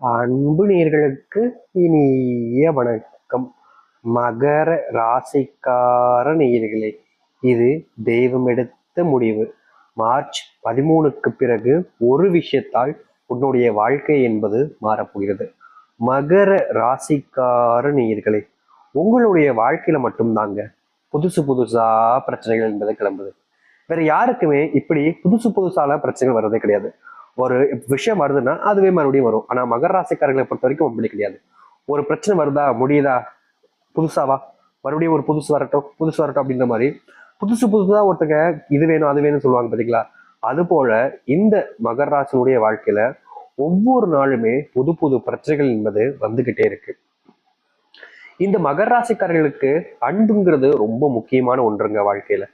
அன்பு நேர்களுக்கு இனிய வணக்கம். மகர ராசிக்கார நேயர்களே இது தெய்வம் எடுத்த முடிவு. மார்ச் பதிமூணுக்கு பிறகு ஒரு விஷயத்தால் உன்னுடைய வாழ்க்கை என்பது மாறப்போகிறது. மகர ராசிக்கார நேயர்களே உங்களுடைய வாழ்க்கையில மட்டும்தாங்க புதுசு புதுசா பிரச்சனைகள் என்பது கிளம்புது. வேற யாருக்குமே இப்படி புதுசு புதுசால பிரச்சனைகள் வர்றதே கிடையாது. ஒரு விஷயம் வருதுன்னா அதுவே மறுபடியும் வரும். ஆனால் மகர ராசிக்காரர்களை பொறுத்த வரைக்கும் அப்படி கிடையாது. ஒரு பிரச்சனை வருதா முடியுதா? புதுசாவா மறுபடியும் ஒரு புதுசு வரட்டும் புதுசு வரட்டும் அப்படின்ற மாதிரி. புதுசு புதுசாக ஒருத்தங்க இது வேணும் அது வேணும்னு சொல்லுவாங்க பார்த்தீங்களா அது போல இந்த மகர ராசினுடைய வாழ்க்கையில ஒவ்வொரு நாளுமே புது புது பிரச்சனைகள் என்பது வந்துகிட்டே இருக்கு. இந்த மகர ராசிக்காரர்களுக்கு அன்புங்கிறது ரொம்ப முக்கியமான ஒன்றுங்க வாழ்க்கையில.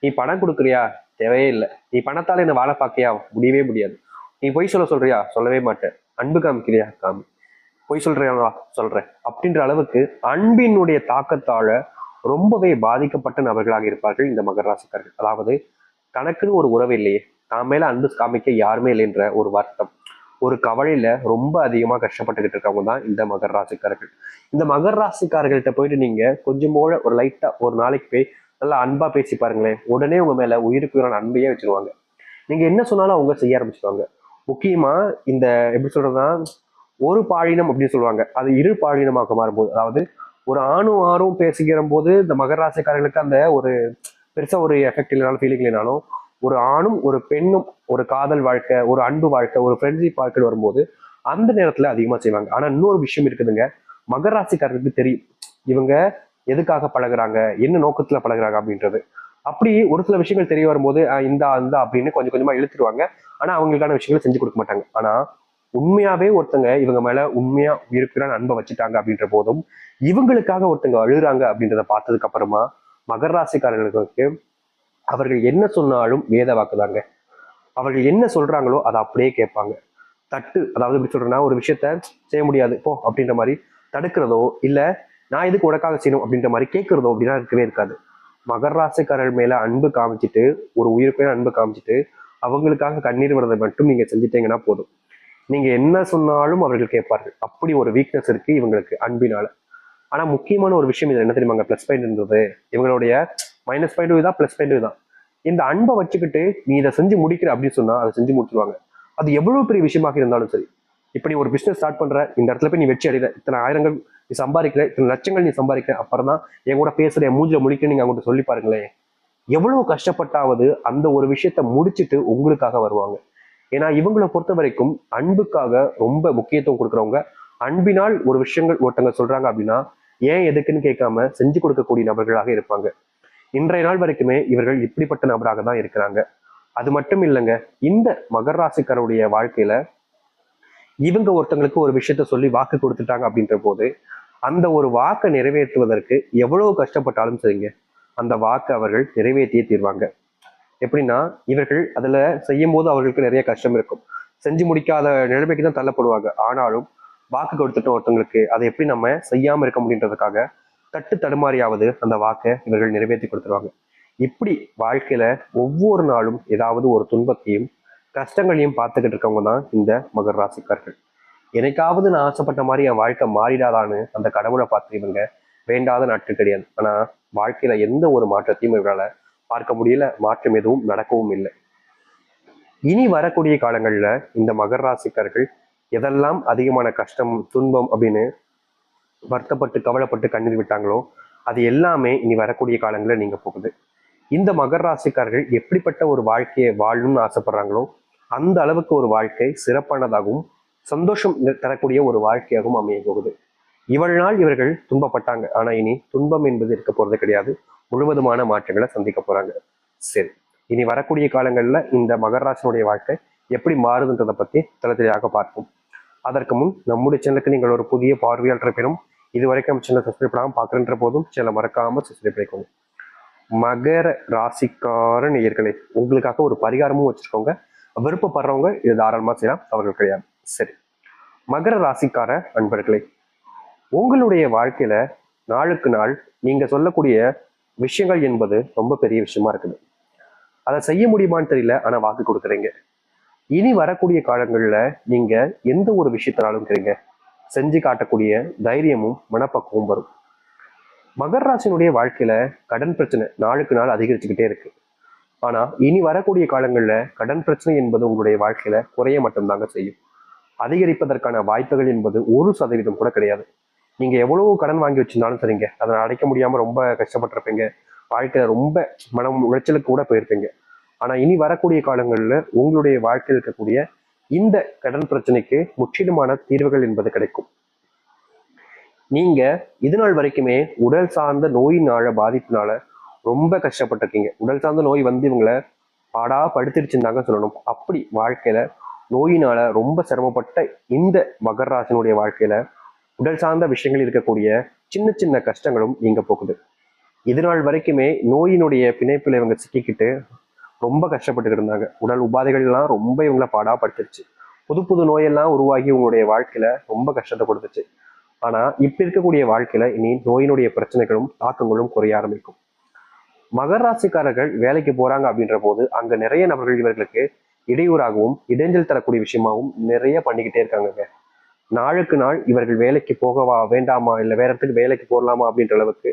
நீ பணம் கொடுக்குறியா? தேவையே இல்லை. நீ பணத்தால என்ன வாழ பார்க்கியா முடியவே முடியாது. நீ பொய் சொல்ல சொல்றியா? சொல்லவே மாட்டேன். அன்பு காமிக்கிறியா? காமி. பொய் சொல்றியா சொல்றேன். அப்படின்ற அளவுக்கு அன்பினுடைய தாக்கத்தால ரொம்பவே பாதிக்கப்பட்ட நபர்களாக இருப்பார்கள் இந்த மகர ராசிக்காரர்கள். அதாவது தனக்குன்னு ஒரு உறவு இல்லையே. தான் மேல அன்பு காமிக்க யாருமே இல்லைன்ற ஒரு வருத்தம். ஒரு கவலையில ரொம்ப அதிகமா கஷ்டப்பட்டுக்கிட்டு இருக்கவங்க தான் இந்த மகர ராசிக்காரர்கள். இந்த மகர ராசிக்காரர்கள்ட்ட போயிட்டு நீங்க கொஞ்சம் போல ஒரு லைட்டா ஒரு நாளைக்கு போய் நல்லா அன்பா பேசி பாருங்களேன். உடனே உங்க மேல உயிருக்கு உயிரான அன்பையே வச்சிருவாங்க. நீங்க என்ன சொன்னாலும் அவங்க செய்ய ஆரம்பிச்சிருவாங்க. முக்கியமா இந்த எப்படி சொல்றதுன்னா ஒரு பாலினம் அப்படின்னு சொல்லுவாங்க. அது இரு பாலினமாக மாறும்போது அதாவது ஒரு ஆணும் ஆணும் பேசிக்கிற போது இந்த மகராசிக்காரர்களுக்கு அந்த ஒரு பெருசா ஒரு எஃபெக்ட் இல்லைனாலும் ஃபீலிங் இல்லைனாலும் ஒரு ஆணும் ஒரு பெண்ணும் ஒரு காதல் வாழ்க்கை ஒரு அன்பு வாழ்க்கை ஒரு ஃப்ரெண்ட்ஷிப் வாழ்க்கை வரும்போது அந்த நேரத்துல அதிகமா செய்வாங்க. ஆனா இன்னொரு விஷயம் இருக்குதுங்க. மகராசிக்காரர்களுக்கு தெரியும். இவங்க எதுக்காக பழகுறாங்க? என்ன நோக்கத்துல பழகுறாங்க அப்படின்றது. அப்படி ஒரு சில விஷயங்கள் தெரிய வரும்போது "ஆஹ் இந்தா இந்தா அப்படின்னு கொஞ்சம் கொஞ்சமா இழுத்துருவாங்க. ஆனா அவங்களுக்கான விஷயங்களை செஞ்சு கொடுக்க மாட்டாங்க. ஆனா உண்மையாவே ஒருத்தங்க இவங்க மேல உண்மையா இருக்கிற அன்பை வச்சுட்டாங்க அப்படின்ற போதும் இவங்களுக்காக ஒருத்தங்க அழுகுறாங்க அப்படின்றத பார்த்ததுக்கு அப்புறமா மகர ராசிக்காரர்களுக்கு அவர்கள் என்ன சொன்னாலும் வேத வாக்குதாங்க அவர்கள் என்ன சொல்றாங்களோ அதை அப்படியே கேட்பாங்க. தட்டு அதாவது எப்படி சொல்றேன்னா ஒரு விஷயத்த செய்ய முடியாது போ அப்படின்ற மாதிரி தடுக்கிறதோ இல்ல நான் எதுக்கு உனக்காக செய்யணும்? அப்படின்ற மாதிரி கேட்கறதோ அப்படின்னா இருக்கவே இருக்காது. மகர் ராசிக்காரர்கள் மேல அன்பு காமிச்சிட்டு ஒரு உயிருக்கு அன்பு காமிச்சிட்டு அவங்களுக்காக கண்ணீர் விடுறதை மட்டும் நீங்க செஞ்சிட்டீங்கன்னா போதும். நீங்க என்ன சொன்னாலும் அவர்கள் கேட்பார்கள். அப்படி ஒரு வீக்னஸ் இருக்கு இவங்களுக்கு அன்பினால. ஆனா முக்கியமான ஒரு விஷயம் இது என்ன தெரியுமாங்க? ப்ளஸ் பாயிண்ட் இருந்தது. இவங்களுடைய மைனஸ் பாயிண்ட் இதுதான் ப்ளஸ் பாயிண்ட் தான். இந்த அன்பை வச்சுக்கிட்டு நீ இதை செஞ்சு முடிக்கிற அப்படின்னு சொன்னா அதை செஞ்சு முடிச்சிருவாங்க. அது எவ்வளவு பெரிய விஷயமாக இருந்தாலும் சரி. இப்ப நீ ஒரு பிசினஸ் ஸ்டார்ட் பண்ற இந்த இடத்துல போய் நீ வெற்றி அடைகிற இத்தனை ஆயிரங்கள் நீ சம்பாதிக்கிற இத்தனை லட்சங்கள் நீ சம்பாதிக்கிற அப்புறம் தான் என் கூட பேசுற என் மூஞ்சில முடிக்க நீங்க அவங்ககிட்ட சொல்லி பாருங்களேன். எவ்வளவு கஷ்டப்பட்டாவது அந்த ஒரு விஷயத்த முடிச்சிட்டு உங்களுக்காக வருவாங்க. ஏன்னா இவங்களை பொறுத்த வரைக்கும் அன்புக்காக ரொம்ப முக்கியத்துவம் கொடுக்குறவங்க அன்பினால் ஒரு விஷயங்கள் ஒருத்தங்க சொல்றாங்க அப்படின்னா ஏன் எதுக்குன்னு கேட்காம செஞ்சு கொடுக்கக்கூடிய நபர்களாக இருப்பாங்க. இன்றைய நாள் வரைக்குமே இவர்கள் இப்படிப்பட்ட நபராக தான் இருக்கிறாங்க. அது மட்டும் இல்லைங்க இந்த மகர ராசிக்காரருடைய வாழ்க்கையில இவங்க ஒருத்தங்களுக்கு ஒரு விஷயத்த சொல்லி வாக்கு கொடுத்துட்டாங்க அப்படின்ற போது அந்த ஒரு வாக்கை நிறைவேற்றுவதற்கு எவ்வளவு கஷ்டப்பட்டாலும் சரிங்க அந்த வாக்கை அவர்கள் நிறைவேற்றியே தீர்வாங்க. எப்படின்னா இவர்கள் அதில் செய்யும் போது அவர்களுக்கு நிறைய கஷ்டம் இருக்கும். செஞ்சு முடிக்காத நிலைமைக்கு தான் தள்ளப்படுவாங்க. ஆனாலும் வாக்கு கொடுத்துட்டோம் ஒருத்தவங்களுக்கு அதை எப்படி நம்ம செய்யாமல் இருக்க முடியுன்றதுக்காக தட்டு தடுமாறியாவது அந்த வாக்கை இவர்கள் நிறைவேற்றி கொடுத்துருவாங்க. இப்படி வாழ்க்கையில ஒவ்வொரு நாளும் ஏதாவது ஒரு துன்பத்தையும் கஷ்டங்களையும் பார்த்துக்கிட்டு இருக்கவங்க தான் இந்த மகர் ராசிக்கார்கள் எனக்காவது நான் ஆசைப்பட்ட மாதிரி என் வாழ்க்கை மாறிடாதான்னு அந்த கடவுளை பார்த்து இவங்க வேண்டாத நாட்கள் கிடையாது. ஆனால் வாழ்க்கையில எந்த ஒரு மாற்றத்தையும் இவரால் பார்க்க முடியல. மாற்றம் எதுவும் நடக்கவும் இல்லை. இனி வரக்கூடிய காலங்களில் இந்த மகர ராசிக்காரர்கள் எதெல்லாம் அதிகமான கஷ்டம் துன்பம் அப்படின்னு வருத்தப்பட்டு கவலைப்பட்டு கண்ணீர் விட்டாங்களோ அது எல்லாமே இனி வரக்கூடிய காலங்களில் நீங்கள் போகுது. இந்த மகர ராசிக்காரர்கள் எப்படிப்பட்ட ஒரு வாழ்க்கையை வாழணும்னு ஆசைப்படுறாங்களோ அந்த அளவுக்கு ஒரு வாழ்க்கை சிறப்பானதாகவும் சந்தோஷம் தரக்கூடிய ஒரு வாழ்க்கையாகவும் அமைய போகுது. இவள் நாள் இவர்கள் துன்பப்பட்டாங்க. ஆனா இனி துன்பம் என்பது இருக்க போறது கிடையாது. முழுவதுமான மாற்றங்களை சந்திக்க போறாங்க. சரி. இனி வரக்கூடிய காலங்கள்ல இந்த மகராசனுடைய வாழ்க்கை எப்படி மாறுதுன்றதை பத்தி தளத்திலாக பார்ப்போம். அதற்கு முன் நம்முடைய சேனலுக்கு நீங்கள் ஒரு புதிய பார்வையாளர் பெறும். இது வரைக்கும் சேனல் சப்ஸ்கிரைப் பண்ணாமல் பார்க்குறன்ற போதும் சேனலை மறக்காம சப்ஸ்கிரைப் பண்ணிக்கோங்க. மகர ராசிக்கார நேயர்களே உங்களுக்காக ஒரு பரிகாரமும் வச்சுருக்கோங்க. விருப்பப்படுறவங்க இது தாராளமாக செய்யலாம். அவர்கள் கிடையாது. சரி. மகர ராசிக்கார அன்பர்களே உங்களுடைய வாழ்க்கையில நாளுக்கு நாள் நீங்க சொல்லக்கூடிய விஷயங்கள் என்பது ரொம்ப பெரிய விஷயமா இருக்குது. அதை செய்ய முடியுமான்னு தெரியல ஆனா வாக்கு கொடுக்குறீங்க. இனி வரக்கூடிய காலங்கள்ல நீங்க எந்த ஒரு விஷயத்தினாலும் இருக்கிறீங்க செஞ்சு காட்டக்கூடிய தைரியமும் மனப்பக்குவம் வரும். மகர ராசினுடைய வாழ்க்கையில கடன் பிரச்சனை நாளுக்கு நாள் அதிகரிச்சுக்கிட்டே இருக்கு. ஆனா இனி வரக்கூடிய காலங்கள்ல கடன் பிரச்சனை என்பது உங்களுடைய வாழ்க்கையில குறைய மட்டும்தாங்க செய்யும். அதிகரிப்பதற்கான வாய்ப்புகள் என்பது ஒரு சதவீதம் கூட கிடையாது. நீங்க எவ்வளவு கடன் வாங்கி வச்சிருந்தாலும் சரிங்க. அதை அடைக்க முடியாம ரொம்ப கஷ்டப்பட்டிருப்பீங்க. வாழ்க்கையில ரொம்ப மனம் உளைச்சலுக்கு கூட போயிருப்பீங்க. ஆனா இனி வரக்கூடிய காலங்கள்ல உங்களுடைய வாழ்க்கையில் இருக்கக்கூடிய இந்த கடன் பிரச்சனைக்கு முற்றிலுமான தீர்வுகள் என்பது கிடைக்கும். நீங்க இது நாள் வரைக்குமே உடல் சார்ந்த நோயினால பாதிப்பினால ரொம்ப கஷ்டப்பட்டிருக்கீங்க. உடல் சார்ந்த நோய் வந்து இவங்களை பாடா படுத்திருச்சுன்னு சொல்லணும். அப்படி வாழ்க்கையில நோயினால ரொம்ப சிரமப்பட்ட இந்த மகராசனுடைய வாழ்க்கையில உடல் சார்ந்த விஷயங்கள் இருக்கக்கூடிய சின்ன சின்ன கஷ்டங்களும் நீங்க போகுது. இது வரைக்குமே நோயினுடைய பிணைப்புல இவங்க சிக்கிக்கிட்டு ரொம்ப கஷ்டப்பட்டு இருந்தாங்க. உடல் உபாதைகள் எல்லாம் ரொம்ப இவங்கள பாடாப்படுத்துருச்சு புது புது நோயெல்லாம் உருவாகி உங்களுடைய வாழ்க்கையில ரொம்ப கஷ்டத்தை கொடுத்துச்சு. ஆனா இப்ப இருக்கக்கூடிய வாழ்க்கையில இனி நோயினுடைய பிரச்சனைகளும் தாக்கங்களும் குறைய ஆரம்பிக்கும். மகர ராசிக்காரர்கள் வேலைக்கு போறாங்க அப்படின்ற போது அங்க நிறைய நபர்கள் இவர்களுக்கு இடையூறாகவும் இடைஞ்சல் தரக்கூடிய விஷயமாகவும் நிறைய பண்ணிக்கிட்டே இருக்காங்க நாளுக்கு நாள் இவர்கள் வேலைக்கு போகவா வேண்டாமா இல்லை வேற இடத்துக்கு வேலைக்கு போகலாமா அப்படின்ற அளவுக்கு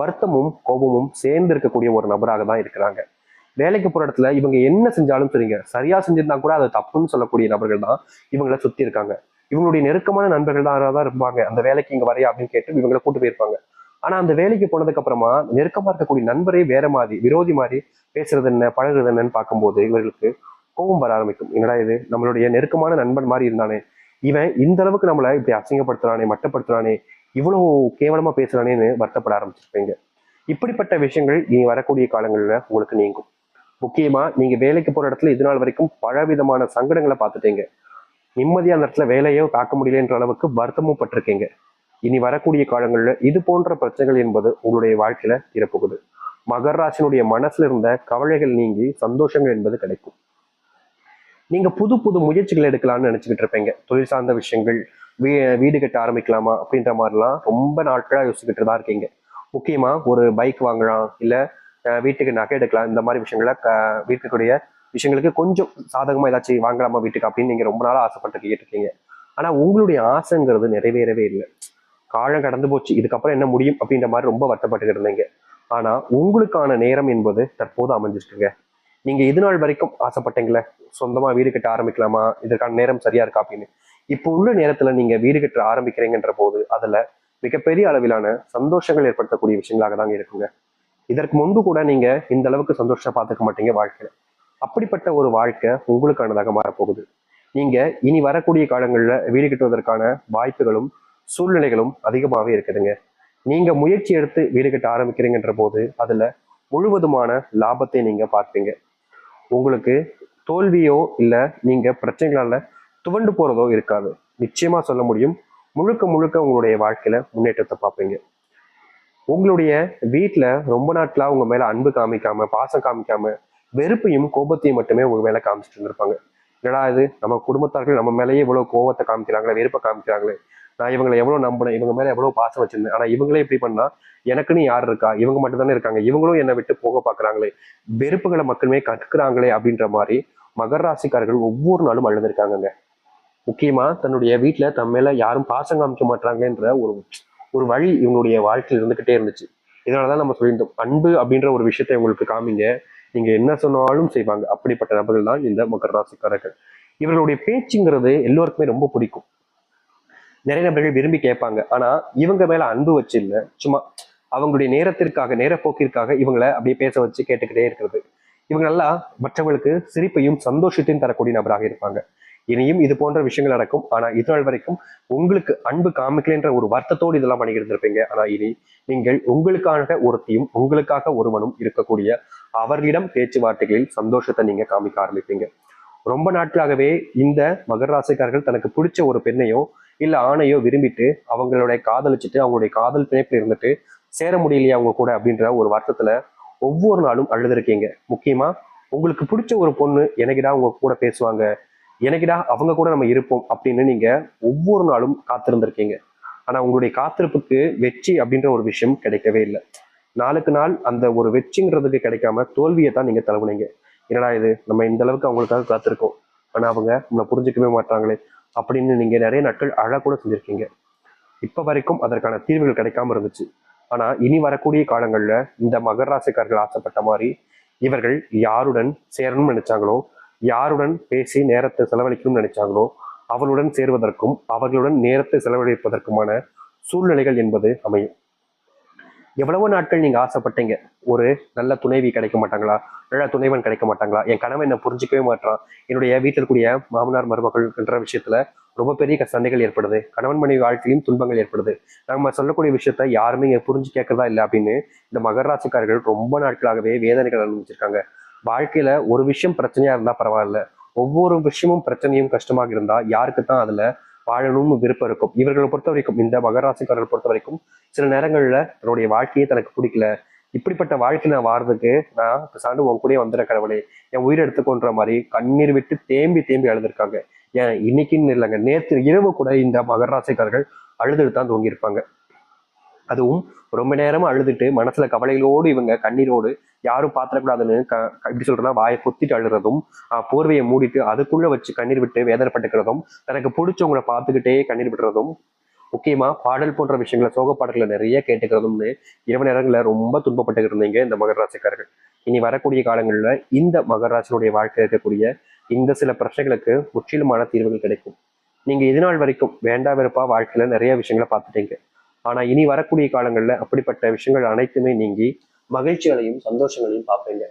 வருத்தமும் கோபமும் சேர்ந்து இருக்கக்கூடிய ஒரு நபராக தான் இருக்கிறாங்க. வேலைக்கு போற இடத்துல இவங்க என்ன செஞ்சாலும் சரிங்க. சரியா செஞ்சிருந்தா கூட அது தப்புன்னு சொல்லக்கூடிய நபர்கள் தான் இவங்கள சுத்தி இருக்காங்க. இவங்களுடைய நெருக்கமான நண்பர்கள் தான் தான் இருப்பாங்க. அந்த வேலைக்கு இங்க வரையா அப்படின்னு கேட்டு இவங்களை கூட்டு போயிருப்பாங்க. ஆனா அந்த வேலைக்கு போனதுக்கு அப்புறமா நெருக்கமா இருக்கக்கூடிய நண்பரே வேற மாதிரி விரோதி மாதிரி பேசுறது என்ன பழகுறது என்னன்னு பார்க்கும்போது இவர்களுக்கு கோவம் வர ஆரம்பிக்கும். என்னடா இது? நம்மளுடைய நெருக்கமான நண்பன் மாதிரி இருந்தானே. இவன் இந்த அளவுக்கு நம்மளை இப்படி அசிங்கப்படுத்துறானே மட்டப்படுத்துறானே இவ்வளவு கேவலமா பேசுறானேன்னு வருத்தப்பட ஆரம்பிச்சிருப்பீங்க. இப்படிப்பட்ட விஷயங்கள் இனி வரக்கூடிய காலங்களில் உங்களுக்கு நீங்கும். முக்கியமா நீங்க வேலைக்கு போற இடத்துல இது நாள் வரைக்கும் பல விதமான சங்கடங்களை பார்த்துட்டீங்க. நிம்மதியான இடத்துல வேலையோ காக்க முடியலன்ற அளவுக்கு வருத்தமும் பட்டிருக்கீங்க. இனி வரக்கூடிய காலங்களில் இது போன்ற பிரச்சனைகள் என்பது உங்களுடைய வாழ்க்கையில தீரப்போகுது. மகர ராசினுடைய மனசுல இருந்த கவலைகள் நீங்கி சந்தோஷங்கள் என்பது கிடைக்கும். நீங்க புது புது முயற்சிகள் எடுக்கலாம்னு நினைச்சுக்கிட்டு இருப்பீங்க. தொழில் சார்ந்த விஷயங்கள் வீ வீடு கட்ட ஆரம்பிக்கலாமா அப்படின்ற மாதிரிலாம் ரொம்ப நாட்களாக யோசிச்சுக்கிட்டு தான் இருக்கீங்க. முக்கியமா ஒரு பைக் வாங்கலாம் இல்ல வீட்டுக்கு நகை எடுக்கலாம் இந்த மாதிரி விஷயங்களை க வீட்டுக்குடைய விஷயங்களுக்கு கொஞ்சம் சாதகமா ஏதாச்சும் வாங்கலாமா வீட்டுக்கு அப்படின்னு நீங்க ரொம்ப நாளா ஆசைப்பட்டு இருக்கீங்க. ஆனா உங்களுடைய ஆசைங்கிறது நிறைவேறவே இல்லை. காலம் கடந்து போச்சு இதுக்கப்புறம் என்ன முடியும் அப்படின்ற மாதிரி ரொம்ப வருத்தப்பட்டு இருந்தீங்க. ஆனா உங்களுக்கான நேரம் என்பது தற்போது அமைஞ்சிருக்குங்க. நீங்க இது நாள் வரைக்கும் ஆசைப்பட்டீங்களே சொந்தமாக வீடு கட்ட ஆரம்பிக்கலாமா? இதற்கான நேரம் சரியா இருக்கா அப்படின்னு. இப்போ உள்ள நேரத்தில் நீங்க வீடு கட்ட ஆரம்பிக்கிறீங்கன்ற போது அதுல மிகப்பெரிய அளவிலான சந்தோஷங்கள் ஏற்படுத்தக்கூடிய விஷயங்களாக தாங்க இருக்குங்க. இதற்கு முன்பு கூட நீங்க இந்த அளவுக்கு சந்தோஷம் பார்த்துக்க மாட்டீங்க வாழ்க்கையில. அப்படிப்பட்ட ஒரு வாழ்க்கை உங்களுக்கானதாக மாறப்போகுது. நீங்க இனி வரக்கூடிய காலங்களில் வீடு கட்டுவதற்கான வாய்ப்புகளும் சூழ்நிலைகளும் அதிகமாகவே இருக்குதுங்க. நீங்க முயற்சி எடுத்து வீடு கட்ட ஆரம்பிக்கிறீங்கன்ற போது அதுல முழுவதுமான லாபத்தை நீங்க பார்ப்பீங்க. உங்களுக்கு தோல்வியோ இல்லை நீங்க பிரச்சனைகளால துவண்டு போறதோ இருக்காது. நிச்சயமா சொல்ல முடியும். முழுக்க முழுக்க உங்களுடைய வாழ்க்கையில முன்னேற்றத்தை பார்ப்பீங்க. உங்களுடைய வீட்டுல ரொம்ப நாட்களாக உங்க மேல அன்பு காமிக்காம பாசம் காமிக்காம வெறுப்பையும் கோபத்தையும் மட்டுமே உங்க மேல காமிச்சிட்டு இருந்திருப்பாங்க. என்னடா இது? நம்ம குடும்பத்தார்கள் நம்ம மேலேயே இவ்வளவு கோபத்தை காமிக்கிறாங்களே வெறுப்பை காமிக்கிறாங்களே. நான் இவங்களை எவ்வளவு நம்பினேன் இவங்க மேல எவ்வளவு பாசம் வச்சிருந்தேன். ஆனா இவங்களே இப்படி பண்ணா எனக்குன்னு யார் இருக்கா? இவங்க மட்டும் தானே இருக்காங்க. இவங்களும் என்னை விட்டு போக பாக்குறாங்களே. வெறுப்புகளை மக்களுமே கற்கிறாங்களே அப்படின்ற மாதிரி மகர ராசிக்காரர்கள் ஒவ்வொரு நாளும் அழுந்திருக்காங்கங்க முக்கியமா தன்னுடைய வீட்டுல தன் மேல யாரும் பாசம் காமிக்க மாட்டாங்கன்ற ஒரு ஒரு வழி இவங்களுடைய வாழ்க்கையில் இருந்துகிட்டே இருந்துச்சு. இதனாலதான் நம்ம சொல்லியிருந்தோம் அன்பு அப்படின்ற ஒரு விஷயத்தை உங்களுக்கு காமிங்க. நீங்க என்ன சொன்னாலும் செய்வாங்க. அப்படிப்பட்ட நபர்கள் தான் இந்த மகர ராசிக்காரர்கள். இவர்களுடைய பேச்சுங்கிறது எல்லோருக்குமே ரொம்ப பிடிக்கும். நிறைய நபர்கள் விரும்பி கேட்பாங்க. ஆனா இவங்க மேல அன்பு வச்சு இல்லை. சும்மா அவங்களுடைய நேரத்திற்காக நேரப்போக்கிற்காக இவங்களை அப்படியே பேச வச்சு கேட்டுக்கிட்டே இருக்கிறது. இவங்க நல்லா மற்றவங்களுக்கு சிரிப்பையும் சந்தோஷத்தையும் தரக்கூடிய நபராக இருப்பாங்க. இனியும் இது போன்ற விஷயங்கள் நடக்கும். ஆனா இது நாள் வரைக்கும் உங்களுக்கு அன்பு காமிக்கலைன்ற ஒரு வருத்தத்தோடு இதெல்லாம் பண்ணிக்கிட்டு இருந்திருப்பீங்க ஆனா இனி நீங்கள் உங்களுக்காக ஒருத்தியும் உங்களுக்காக ஒருவனும் இருக்கக்கூடிய அவர்களிடம் பேச்சுவார்த்தைகளில் சந்தோஷத்தை நீங்க காமிக்க ஆரம்பிப்பீங்க. ரொம்ப நாட்களாகவே இந்த மகர ராசிக்காரர்கள் தனக்கு பிடிச்ச ஒரு பெண்ணையோ இல்ல ஆணையோ விரும்பிட்டு அவங்களுடைய காதலிச்சுட்டு அவங்களுடைய காதல் பிணைப்பில் இருந்துட்டு சேர முடியலையா அவங்க கூட அப்படின்ற ஒரு வருத்தத்துல ஒவ்வொரு நாளும் அழுதுருக்கீங்க. முக்கியமா உங்களுக்கு பிடிச்ச ஒரு பொண்ணு எனக்குடா உங்க கூட பேசுவாங்க. எனக்குடா அவங்க கூட நம்ம இருப்போம் அப்படின்னு நீங்க ஒவ்வொரு நாளும் காத்திருந்திருக்கீங்க. ஆனா உங்களுடைய காத்திருப்புக்கு வெற்றி அப்படின்ற ஒரு விஷயம் கிடைக்கவே இல்லை. நாளுக்கு நாள் அந்த ஒரு வெற்றிங்கிறதுக்கு கிடைக்காம தோல்வியை தான் நீங்க தழுவுனீங்க. என்னடா இது? நம்ம இந்த அளவுக்கு அவங்களுக்காக காத்திருக்கோம். ஆனா அவங்க நம்மளை புரிஞ்சுக்கவே மாட்டாங்களே அப்படின்னு நீங்கள் நிறைய நாட்கள் அழக்கூட செஞ்சுருக்கீங்க இப்போ வரைக்கும் அதற்கான தீர்வுகள் கிடைக்காம இருந்துச்சு. ஆனால் இனி வரக்கூடிய காலங்களில் இந்த மகர ராசிக்காரர்கள் ஆசைப்பட்ட மாதிரி இவர்கள் யாருடன் சேரணும்னு நினைச்சாங்களோ யாருடன் பேசி நேரத்தை செலவழிக்கணும்னு நினைச்சாங்களோ அவர்களுடன் சேர்வதற்கும் அவர்களுடன் நேரத்தை செலவழிப்பதற்குமான சூழ்நிலைகள் என்பது அமையும். எவ்வளவோ நாட்கள் நீங்க ஆசைப்பட்டீங்க. ஒரு நல்ல துணைவி கிடைக்க மாட்டாங்களா? நல்ல துணைவன் கிடைக்க மாட்டாங்களா? என் கணவன் என்ன புரிஞ்சிக்கவே மாட்டான் என்னுடைய வீட்டில் இருக்கக்கூடிய மாமனார் மருமகள் என்ற விஷயத்துல ரொம்ப பெரிய க- சண்டைகள் ஏற்படுது. கணவன் மனைவி வாழ்க்கையிலும் துன்பங்கள் ஏற்படுது. நம்ம சொல்லக்கூடிய விஷயத்த யாருமே இங்க புரிஞ்சு கேட்கறதா இல்லை அப்படின்னு இந்த மகராசிக்காரர்கள் ரொம்ப நாட்களாகவே வேதனைகள் அனுபவிச்சிருக்காங்க. வாழ்க்கையில ஒரு விஷயம் பிரச்சனையா இருந்தா பரவாயில்ல. ஒவ்வொரு விஷயமும் பிரச்சனையும் கஷ்டமாக இருந்தா யாருக்கு தான் அதுல வாழணும்னு விருப்பம் இருக்கும். இவர்களை பொறுத்த வரைக்கும் இந்த மகராசிக்காரர்கள் பொறுத்த வரைக்கும் சில நேரங்களில் தன்னுடைய வாழ்க்கையே தனக்கு பிடிக்கல. இப்படிப்பட்ட வாழ்க்கை நான் வாழ்றதுக்கு நான் சாண்டு உன் கூடயே வந்துட கடவுளே. என் உயிர் எடுத்துக்கொன்ற மாதிரி கண்ணீர் விட்டு தேம்பி தேம்பி அழுதுருக்காங்க. ஏன் இன்னைக்குன்னு இல்லைங்க. நேற்று இரவு கூட இந்த மகராசிக்காரர்கள் அழுதுட்டு தான் தூங்கியிருப்பாங்க. அதுவும் ரொம்ப நேரமாக அழுதுட்டு மனசுல கவலைகளோடு இவங்க கண்ணீரோடு யாரும் பாத்திரக்கூடாதுன்னு க எப்படி சொல்றேன்னா வாயை கொத்திட்டு அழுறதும் போர்வையை மூடிட்டு அதுக்குள்ள வச்சு கண்ணீர் விட்டு வேதனைப்பட்டுக்கிறதும் தனக்கு பிடிச்சவங்களை பார்த்துக்கிட்டே கண்ணீர் விடுறதும் முக்கியமா பாடல் போன்ற விஷயங்களை சோக பாடல்களை நிறைய கேட்டுக்கிறதும்னு இரவு நேரங்களில் ரொம்ப துன்பப்பட்டு இருந்தீங்க இந்த மகர ராசிக்காரர்கள். இனி வரக்கூடிய காலங்களில் இந்த மகர ராசினுடைய வாழ்க்கை இருக்கக்கூடிய இந்த சில பிரச்சனைகளுக்கு முற்றிலுமான தீர்வுகள் கிடைக்கும். நீங்க இது நாள் வரைக்கும் வேண்டாம் வெறுப்பா வாழ்க்கையில நிறைய விஷயங்களை பார்த்துட்டீங்க. ஆனா இனி வரக்கூடிய காலங்கள்ல அப்படிப்பட்ட விஷயங்கள் அனைத்துமே நீங்கி மகிழ்ச்சிகளையும் சந்தோஷங்களையும் பார்ப்பீங்க.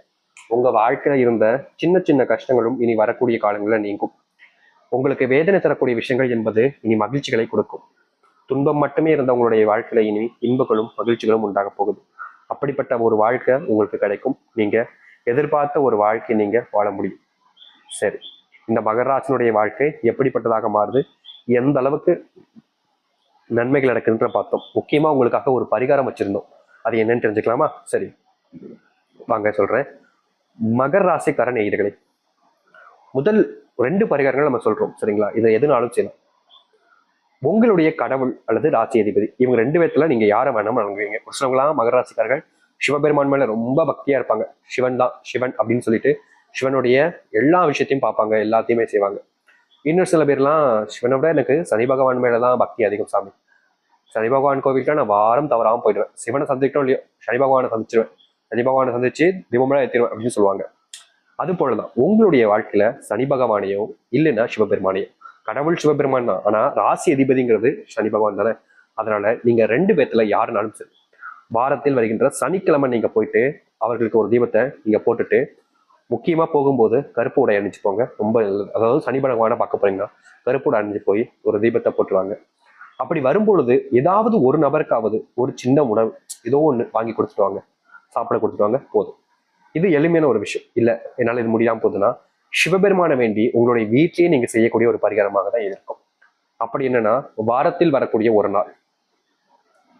உங்க வாழ்க்கையில இருந்த சின்ன சின்ன கஷ்டங்களும் இனி வரக்கூடிய காலங்களில் நீங்கும். உங்களுக்கு வேதனை தரக்கூடிய விஷயங்கள் என்பது இனி மகிழ்ச்சிகளை கொடுக்கும். துன்பம் மட்டுமே இருந்த உங்களுடைய வாழ்க்கையில இனி இன்பங்களும் மகிழ்ச்சிகளும் உண்டாக போகுது. அப்படிப்பட்ட ஒரு வாழ்க்கை உங்களுக்கு கிடைக்கும். நீங்க எதிர்பார்த்த ஒரு வாழ்க்கை நீங்க வாழ முடியும். சரி இந்த மகராசனுடைய வாழ்க்கை எப்படிப்பட்டதாக மாறுது? எந்த அளவுக்கு நன்மைகள் நடக்குதுன்ற பார்த்தோம். முக்கியமாக உங்களுக்காக ஒரு பரிகாரம் வச்சுருந்தோம். அது என்னன்னு தெரிஞ்சுக்கலாமா? சரி. வாங்க சொல்கிறேன் மகர் ராசிக்கார நேயர்களே முதல் ரெண்டு பரிகாரங்கள் நம்ம சொல்கிறோம் சரிங்களா? இதை எதுனாலும் செய்யலாம். உங்களுடைய கடவுள் அல்லது ராசி அதிபதி இவங்க ரெண்டு பேர்த்துல நீங்கள் யாரை வேணாலும் வணங்குவீங்க ஒரு சிலவங்களாம் மகர ராசிக்காரர்கள்? சிவபெருமான் மேலே ரொம்ப பக்தியாக இருப்பாங்க. சிவன் தான் சிவன் அப்படின்னு சொல்லிட்டு சிவனுடைய எல்லா விஷயத்தையும் பார்ப்பாங்க எல்லாத்தையுமே செய்வாங்க. இன்னும் சில பேர்லாம் சிவனை விட எனக்கு சனி பகவான் மேலதான் பக்தி அதிகம் சாமி. சனி பகவான் கோவிலுக்கு நான் வாரம் தவறாமல் போயிடுவேன். சிவனை சந்திக்கணும் இல்லையோ சனி பகவானை சந்திச்சிருவேன். சனி பகவானை சந்திச்சு தீபமெல்லாம் ஏற்றிடுவேன் அப்படின்னு சொல்லுவாங்க. அது போலதான் உங்களுடைய வாழ்க்கையில சனி பகவானையோ இல்லைன்னா சிவபெருமானையோ கடவுள் சிவபெருமான் தான். ஆனா ராசி அதிபதிங்கிறது சனி பகவான் தானே. அதனால நீங்க ரெண்டு பேர்த்துல யாருனாலும் சரி வாரத்தில் வருகின்ற சனிக்கிழமை நீங்க போயிட்டு அவர்களுக்கு ஒரு தீபத்தை நீங்க போட்டுட்டு முக்கியமா போகும்போது கருப்பு உடை அணிஞ்சு போங்க ரொம்ப அதாவது சனி பகவானை பார்க்க போறீங்கன்னா கருப்பு உடை அணிஞ்சு போய் ஒரு தீபத்தை போட்டுருவாங்க. அப்படி வரும்பொழுது ஏதாவது ஒரு நபருக்காவது ஒரு சின்ன உணவு ஏதோ ஒன்று வாங்கி கொடுத்துட்டு வாங்க சாப்பிட கொடுத்துட்டு வாங்க போதும். இது எளிமையான ஒரு விஷயம். இல்லை என்னால் இது முடியாமல் போகுதுன்னா சிவபெருமானை வேண்டி உங்களுடைய வீட்டிலேயே நீங்கள் செய்யக்கூடிய ஒரு பரிகாரமாக தான் இருக்கும். அப்படி என்னன்னா வாரத்தில் வரக்கூடிய ஒரு நாள்.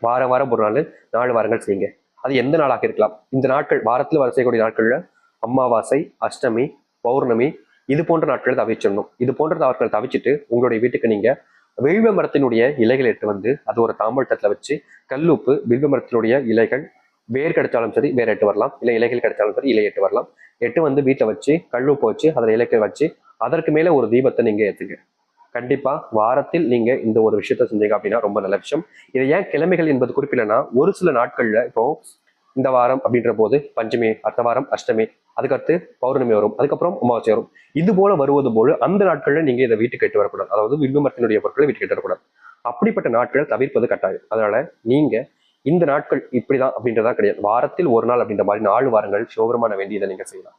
வாரம் வாரம் ஒரு நாள் நாலு வாரங்கள் செய்யுங்க. அது எந்த நாளாக இருக்கலாம். இந்த நாட்கள் வாரத்தில் வர செய்யக்கூடிய நாட்களில் அமாவாசை அஷ்டமி பௌர்ணமி இது போன்ற நாட்களை தவிச்சிடணும். இது போன்ற நாட்களை தவிச்சிட்டு உங்களுடைய வீட்டுக்கு நீங்கள் வில்வ மரத்தினுடைய இலைகள் எடுத்து வந்து அது ஒரு தாம்பல் தட்டுல வச்சு கல்லுப்பு வில்வ மரத்தினுடைய இலைகள் வேர் கிடைச்சாலும் சரி வேர் எட்டு வரலாம். இல்லை இலைகள் கிடைச்சாலும் சரி இலை எட்டு வரலாம். எட்டு வந்து வீட்டில் வச்சு கல்லுப்பு வச்சு அதில் இலைகள் வச்சு அதற்கு மேலே ஒரு தீபத்தை நீங்கள் ஏற்றுங்க கண்டிப்பாக வாரத்தில் நீங்கள் இந்த ஒரு விஷயத்த செஞ்சீங்க அப்படின்னா ரொம்ப நல்ல விஷயம். இது ஏன் கிழமைகள் என்பது குறிப்பிடனா ஒரு சில நாட்களில் இப்போ இந்த வாரம் அப்படின்ற போது பஞ்சமி அடுத்த வாரம் அஷ்டமி அதுக்கடுத்து பௌர்ணமி வரும். அதுக்கப்புறம் அமாவாசை வரும். இது போல வருவது போல அந்த நாட்களில் நீங்க இதை வீட்டுக்கு கட்டு வரக்கூடாது. அதாவது வில்வமரத்தினுடைய பொருட்களை வீட்டுக்கு கட்டு வரக்கூடாது. அப்படிப்பட்ட நாட்களை தவிர்ப்பது கட்டாயம். அதனால நீங்க இந்த நாட்கள் இப்படிதான் அப்படின்றதா கிடையாது. வாரத்தில் ஒரு நாள் அப்படின்ற மாதிரி நாலு வாரங்கள் சிவபெருமான வேண்டியதை நீங்க செய்யலாம்.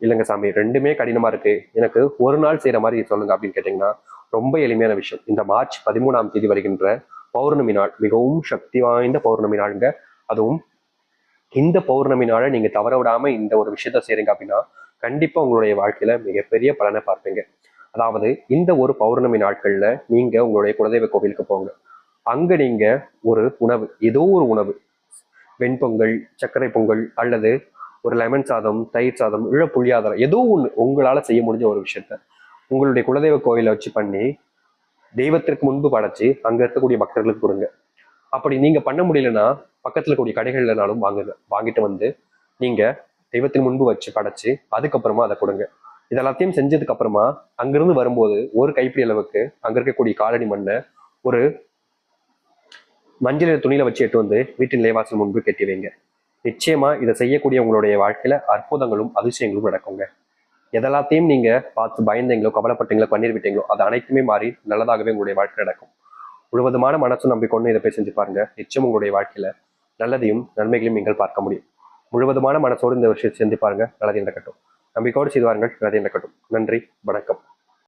இல்லைங்க சாமி ரெண்டுமே கடினமா இருக்கு. எனக்கு ஒரு நாள் செய்யற மாதிரி சொல்லுங்க அப்படின்னு கேட்டீங்கன்னா ரொம்ப எளிமையான விஷயம். இந்த மார்ச் பதிமூணாம் தேதி வருகின்ற பௌர்ணமி நாள் மிகவும் சக்தி வாய்ந்த பௌர்ணமி நாளுங்க. அதுவும் இந்த பௌர்ணமி நாளை நீங்க தவற விடாம இந்த ஒரு விஷயத்த செய்றீங்க அப்படின்னா கண்டிப்பா உங்களுடைய வாழ்க்கையில மிகப்பெரிய பலனை பார்ப்பீங்க. அதாவது இந்த ஒரு பௌர்ணமி நாட்கள்ல நீங்க உங்களுடைய குலதெய்வ கோவிலுக்கு போங்க. அங்க நீங்க ஒரு உணவு ஏதோ ஒரு உணவு வெண்பொங்கல் சர்க்கரை பொங்கல் அல்லது ஒரு லெமன் சாதம் தயிர் சாதம் இல்லை புளியாதாரம் ஏதோ ஒன்று உங்களால் செய்ய முடிஞ்ச ஒரு விஷயத்த உங்களுடைய குலதெய்வ கோவிலை வச்சு பண்ணி தெய்வத்திற்கு முன்பு படைச்சு அங்கே இருக்கக்கூடிய பக்தர்களுக்கு கொடுங்க. அப்படி நீங்க பண்ண முடியலன்னா பக்கத்துல கூடிய கடைகள்லனாலும் வாங்குங்க வாங்கிட்டு வந்து நீங்க தெய்வத்தின் முன்பு வச்சு படைச்சு அதுக்கப்புறமா அதை கொடுங்க. இதெல்லாத்தையும் செஞ்சதுக்கு அப்புறமா அங்கிருந்து வரும்போது ஒரு கைப்பிடி அளவுக்கு அங்க இருக்கக்கூடிய காலடி மண்ணை ஒரு மஞ்சள் துணியில வச்சு எட்டு வந்து வீட்டின் நிலைவாசல் முன்பு கட்டி வைங்க. நிச்சயமா இதை செய்யக்கூடிய உங்களுடைய வாழ்க்கையில அற்புதங்களும் அதிசயங்களும் நடக்குங்க. எதெல்லாத்தையும் நீங்க பார்த்து பயந்தீங்களோ கவலைப்பட்டீங்களோ கண்ணீர் விட்டீங்களோ அது அனைத்துமே மாறி நல்லதாகவே உங்களுடைய வாழ்க்கை நடக்கும். முழுவதுமான மனசு நம்பிக்கொண்டு இதை போய் செஞ்சு பாருங்க. நிச்சயம் உங்களுடைய வாழ்க்கையில நல்லதையும் நன்மைகளையும் நீங்கள் பார்க்க முடியும். முழுவதுமான மனசோடு இந்த விஷயத்தை செஞ்சு பாருங்க. நல்லது நடக்கட்டும். நம்பிக்கையோடு செய்து வாருங்கள். நல்லது நடக்கட்டும். நன்றி. வணக்கம்.